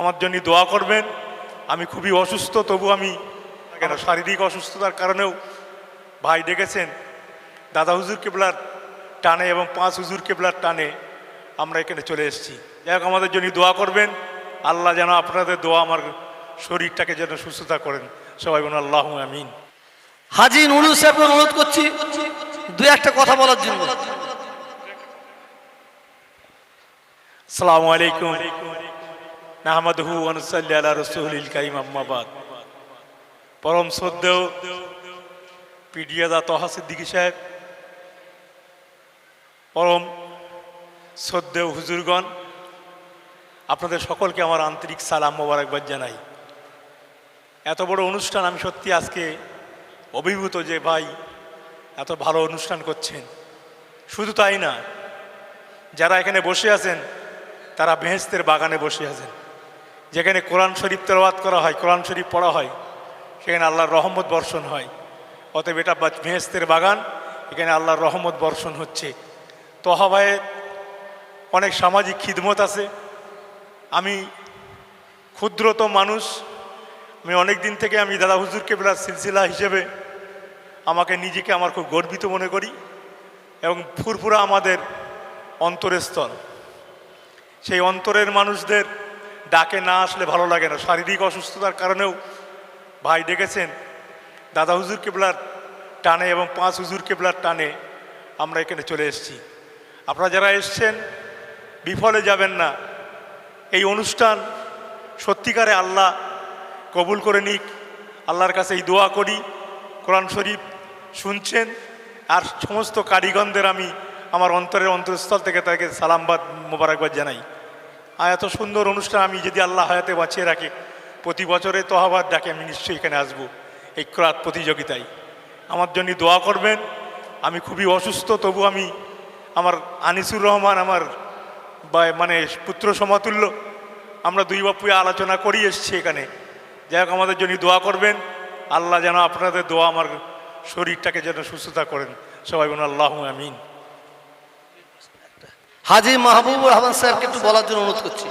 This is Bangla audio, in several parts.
আমার জন্য দোয়া করবেন। আমি খুবই অসুস্থ তবু আমি কেন শারীরিক অসুস্থতার কারণেও ভাই ডেকেছেন। দাদা হুজুর কেবলার টানে এবং পাঁচ হুজুর কেবলার টানে আমরা এখানে চলে এসেছি। যাই হোক আমাদের জন্য দোয়া করবেন। আল্লাহ যেন আপনাদের দোয়া আমার শরীরটাকে যেন সুস্থতা করেন। সবাই বলুন আল্লাহ আমিন। হাজি নুরুল সাহেবকে অনুরোধ করছি দু একটা কথা বলার জন্য। আসসালামু আলাইকুম। আম্মাবাদ পরম শ্রদ্ধেয় পিডিয়াদা তহা সিদ্দিকী সাহেব, পরম শ্রদ্ধেয় হুজুরগণ, আপনাদের সকলকে আমার আন্তরিক সালাম মোবারকবাদ জানাই। এত বড় অনুষ্ঠান আমি সত্যি আজকে অভিভূত যে ভাই এত ভালো অনুষ্ঠান করছেন। শুধু তাই না, যারা এখানে বসে আছেন, তারা বেহেস্তের বাগানে বসে আছেন। যেখানে কোরআন শরীফ তেলাওয়াত করা হয়, কোরআন শরীফ পড়া হয়, সেখানে আল্লাহর রহমত বর্ষণ হয়। অতএব এটা মেহেস্তের বাগান, এখানে আল্লাহর রহমত বর্ষণ হচ্ছে। তহাবায়ে অনেক সামাজিক খিদমত আছে। আমি ক্ষুদ্রতম মানুষ, আমি অনেক দিন থেকে আমি দাদা হুজুর কেবলার সিলসিলা হিসেবে আমাকে নিজেকে আমার খুব গর্বিত মনে করি এবং ফুরফুরা আমাদের অন্তরের স্থল সেই অন্তরের মানুষদের ডাকে না আসলে ভালো লাগে না। শারীরিক অসুস্থতার কারণেও ভাই ডেকেছেন। দাদা হুজুর কেবলার টানে এবং পাঁচ হুজুর কেবলার টানে আমরা এখানে চলে এসেছি। আপনারা যারা এসছেন, বিফলে যাবেন না। এই অনুষ্ঠান সত্যিকারে আল্লাহ কবুল করে নিক। আল্লাহর কাছে এই দোয়া করি। কোরআন শরীফ শুনছেন আর সমস্ত কারিগণদের আমি আমার অন্তরের অন্তরস্থল থেকে তাকে সালামবাদ মোবারকবাদ জানাই। আর এত সুন্দর অনুষ্ঠান আমি যদি আল্লাহ হায়াতে বাঁচিয়ে রাখে, প্রতি বছরে তহাবাদ ডাকে, আমি নিশ্চয়ই এখানে আসব। এই ক্রাত প্রতিযোগিতায়। আমার জন্য দোয়া করবেন। আমি খুবই অসুস্থ, তবু আমি আমার আনিসুর রহমান, আমার বা মানে পুত্র সমাতুল্য, আমরা দুই বাপুয়ে আলোচনা করি, এসছি এখানে। যাই হোক, আমাদের জন্য দোয়া করবেন। আল্লাহ যেন আপনাদের দোয়া আমার শরীরটাকে যেন সুস্থতা করেন। সবাই বলুন আল্লাহ আমিন। হাজি মাহবুবুর রহমান সাহেবকে একটু বলার জন্য অনুরোধ করছি।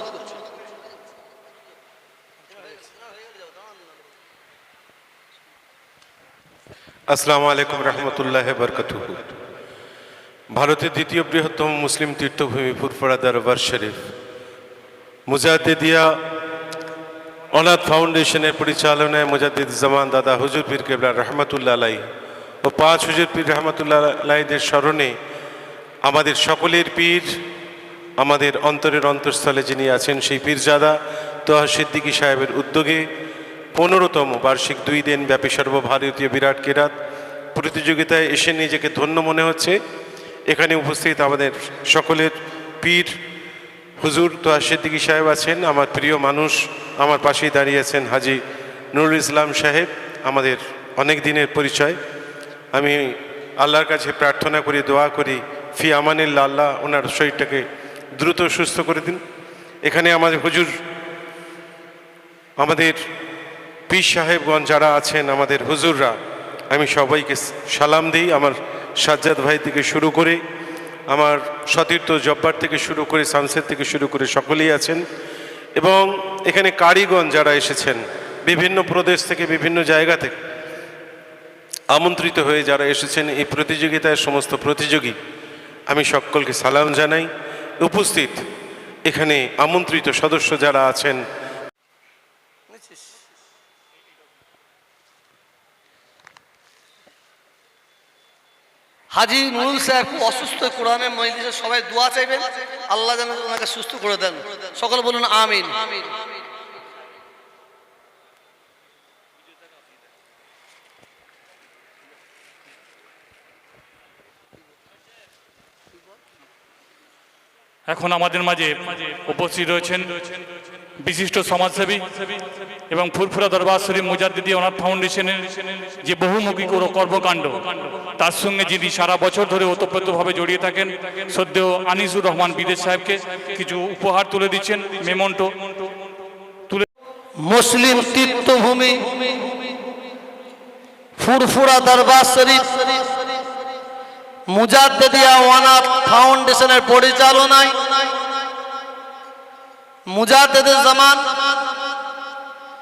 আসসালামু আলাইকুম রহমতুল্লাহ বরকতুহ। ভারতের দ্বিতীয় বৃহত্তম মুসলিম তীর্থভূমি ফুরফুরা দরবার শরীফ, মুজাদ্দিদিয়া অনাথ ফাউন্ডেশনের পরিচালনায় মুজাদ্দিদ জামান দাদা হুজুর পীর কেবলা রহমতুল্লাহ আলাই ও পাঁচ হুজুর পীর রহমতুল্লাহ আলাইদের স্মরণে আমাদের সকলের পীর, আমাদের অন্তরের অন্তঃস্থলে যিনি আছেন সেই পীরজাদা তোহা সিদ্দিকী সাহেবের উদ্যোগে পনেরোতম বার্ষিক দুই দিন ব্যাপী সর্বভারতীয় বিরাট কেরাত প্রতিযোগিতায় এসে নিজেকে ধন্য মনে হচ্ছে। এখানে উপস্থিত আমাদের সকলের পীর, হুজুর তোহা সিদ্দিকী সাহেব আছেন, আমার প্রিয় মানুষ, আমার পাশেই দাঁড়িয়েছেন হাজি নুরুল ইসলাম সাহেব, আমাদের অনেক দিনের পরিচয়। আমি আল্লাহর কাছে প্রার্থনা করি, দোয়া করি ফি আমানিল্লা, আল্লাহ ওনার শরীরটাকে দ্রুত সুস্থ করে দিন। এখানে আমাদের হুজুর, আমাদের পীর সাহেবগঞ্জ যারা আছেন, আমাদের হুজুররা, আমি সবাইকে সালাম দিই। আমার সাজ্জাদ ভাই থেকে শুরু করে, আমার সতীর্থ জব্বার থেকে শুরু করে সামসেদ থেকে শুরু করে সকলেই আছেন। এবং এখানে কারিগণ যারা এসেছেন, বিভিন্ন প্রদেশ থেকে, বিভিন্ন জায়গা থেকে, আমন্ত্রিত হয়ে যারা এসেছেন, এই প্রতিযোগিতায়, সমস্ত প্রতিযোগী আমি সকলকে সালাম জানাই। উপস্থিত এখানে আমন্ত্রিত সদস্য যারা আছেন। হাজি নুরুল সাহেব অসুস্থ, কোরআনের মজলিসে সবাই দোয়া চাইবেন। আল্লাহ যেন ওনাকে সুস্থ করে দেন। সকলে বলুন আমিন। এখন আমাদের মাঝে উপস্থিত রয়েছেন বিশিষ্ট সমাজসেবী এবং ফুরফুরা দরবার শরীফ মুজাদ্দিদি অনাথ ফাউন্ডেশনের যে বহুমুখী কোনো কর্মকাণ্ড, তার সঙ্গে যিনি সারা বছর ধরে ওতপ্রোতভাবে জড়িয়ে থাকেন সদ্য আনিসুর রহমান বিদেশ সাহেবকে কিছু উপহার তুলে দিচ্ছেন মেমন্টো। তুলে মুসলিম তীর্থভূমি, ফুরফুরা দরবার শরীফ মুজাদ্দিদিয়া ওয়ানাথ ফাউন্ডেশনের পরিচালনায় মুজাদ্দেদের জামান